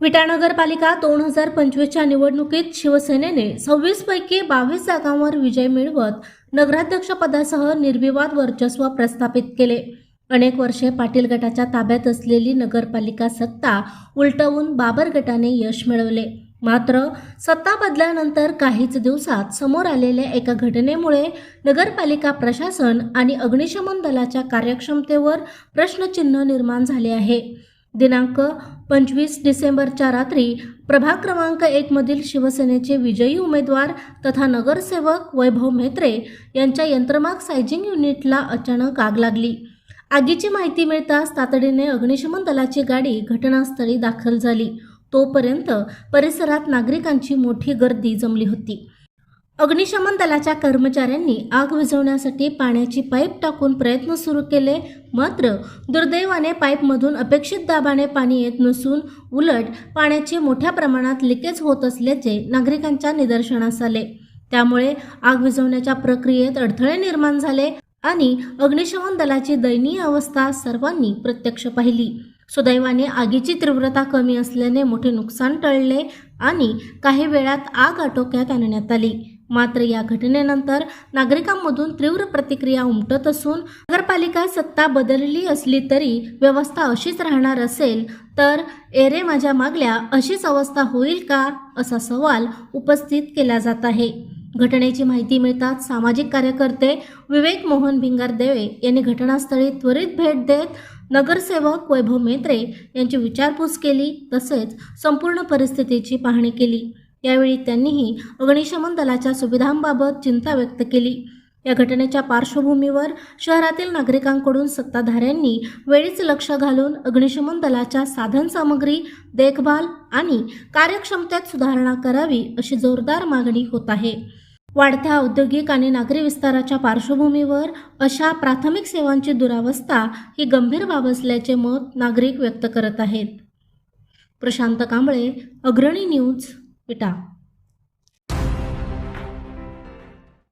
विटा नगरपालिका दोन हजार पंचवीसच्या निवडणुकीत शिवसेनेने सव्वीसपैकी बावीस जागांवर विजय मिळवत नगराध्यक्षपदासह निर्विवाद वर्चस्व प्रस्थापित केले. अनेक वर्षे पाटील गटाच्या ताब्यात असलेली नगरपालिका सत्ता उलटवून बाबर गटाने यश मिळवले. मात्र सत्ता बदल्यानंतर काहीच दिवसात समोर आलेल्या एका घटनेमुळे नगरपालिका प्रशासन आणि अग्निशमन दलाच्या कार्यक्षमतेवर प्रश्नचिन्ह निर्माण झाले आहे. दिनांक पंचवीस डिसेंबरच्या रात्री प्रभाग क्रमांक एकमधील शिवसेनेचे विजयी उमेदवार तथा नगरसेवक वैभव म्हेत्रे यांच्या यंत्रमाग सायजिंग युनिटला अचानक आग लागली. आगीची माहिती मिळताच तातडीने अग्निशमन दलाची गाडी घटनास्थळी दाखल झाली. तोपर्यंत परिसरात नागरिकांची मोठी गर्दी जमली होती. अग्निशमन दलाच्या कर्मचाऱ्यांनी आग विझवण्यासाठी पाण्याची पाईप टाकून प्रयत्न सुरू केले मात्र दुर्दैवाने पाईपमधून अपेक्षित दाबाने पाणी येत नसून उलट पाण्याचे मोठ्या प्रमाणात लिकेज होत असल्याचे नागरिकांच्या निदर्शनास आले. त्यामुळे आग विझवण्याच्या प्रक्रियेत अडथळे निर्माण झाले आणि अग्निशमन दलाची दयनीय अवस्था सर्वांनी प्रत्यक्ष पाहिली. सुदैवाने आगीची तीव्रता कमी असल्याने मोठे नुकसान टळले आणि काही वेळात आग आटोक्यात आणण्यात आली. मात्र या घटनेनंतर नागरिकांमधून तीव्र प्रतिक्रिया उमटत असून नगरपालिका सत्ता बदलली असली तरी व्यवस्था अशीच राहणार असेल तर एरे माझ्या मागल्या अशीच अवस्था होईल का? असा सवाल उपस्थित केला जात आहे. घटनेची माहिती मिळताच सामाजिक कार्यकर्ते विवेक मोहन भिंगार देवे यांनी घटनास्थळी त्वरित भेट देत नगरसेवक वैभव मेत्रे यांची विचारपूस केली तसेच संपूर्ण परिस्थितीची पाहणी केली. यावेळी त्यांनीही अग्निशमन दलाच्या सुविधांबाबत चिंता व्यक्त केली. या घटनेच्या पार्श्वभूमीवर शहरातील नागरिकांकडून सत्ताधाऱ्यांनी वेळीच लक्ष घालून अग्निशमन दलाच्या साधनसामग्री देखभाल आणि कार्यक्षमतेत सुधारणा करावी अशी जोरदार मागणी होत आहे. वाढत्या औद्योगिक आणि नागरी विस्ताराच्या पार्श्वभूमीवर अशा प्राथमिक सेवांची दुरावस्था ही गंभीर बाब असल्याचे मत नागरिक व्यक्त करत आहेत. प्रशांत कांबळे अग्रणी न्यूज विटा